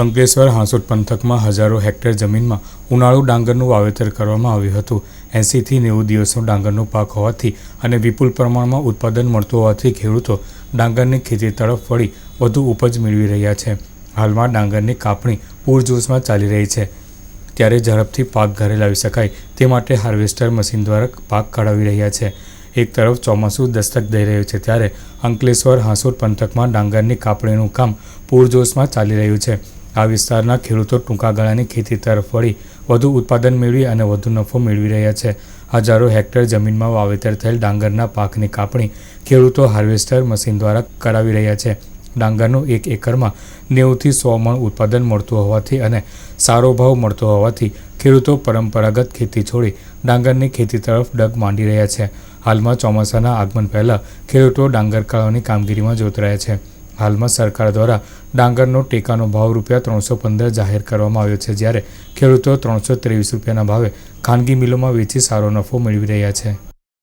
અંકલેશ્વર હાંસોટ પંથકમાં હજારો હેક્ટર જમીનમાં ઉનાળુ ડાંગરનું વાવેતર કરવામાં આવ્યું હતું. એંસીથી નેવું દિવસનો ડાંગરનો પાક હોવાથી અને વિપુલ પ્રમાણમાં ઉત્પાદન મળતું હોવાથી ખેડૂતો ડાંગરની ખેતી તરફ વળી વધુ ઉપજ મેળવી રહ્યા છે. હાલમાં ડાંગરની કાપણી પૂરજોશમાં ચાલી રહી છે. ત્યારે ઝડપથી પાક ઘરે લાવી શકાય તે માટે હાર્વેસ્ટર મશીન દ્વારા પાક કાઢાવી રહ્યા છે. એક તરફ ચોમાસું દસ્તક દઈ રહ્યું છે ત્યારે અંકલેશ્વર હાંસોર પંથકમાં ડાંગરની કાપણીનું કામ પૂરજોશમાં ચાલી રહ્યું છે. આ વિસ્તારના ખેડૂતો ટૂંકા ગાળાની ખેતી તરફ વળી વધુ ઉત્પાદન મેળવી અને વધુ નફો મેળવી રહ્યા છે. હજારો હેક્ટર જમીનમાં વાવેતર થયેલ ડાંગરના પાકની કાપણી ખેડૂતો હાર્વેસ્ટર મશીન દ્વારા કરાવી રહ્યા છે. ડાંગરનું એક એકરમાં નેવુંથી સો મણ ઉત્પાદન મળતું હોવાથી અને સારો ભાવ મળતો હોવાથી ખેડૂતો પરંપરાગત ખેતી છોડી ડાંગરની ખેતી તરફ ડગ માંડી રહ્યા છે. હાલમાં ચોમાસાના આગમન પહેલાં ખેડૂતો ડાંગર કાળવાની કામગીરીમાં જોતરાયા છે. હાલમાં સરકાર દ્વારા ડાંગરનો ટેકાનો ભાવ રૂપિયા ત્રણસો પંદર જાહેર કરવામાં આવ્યો છે, જ્યારે ખેડૂતો ત્રણસો ત્રેવીસ રૂપિયાના ભાવે ખાનગી મિલોમાં વેચી સારો નફો મેળવી રહ્યા છે.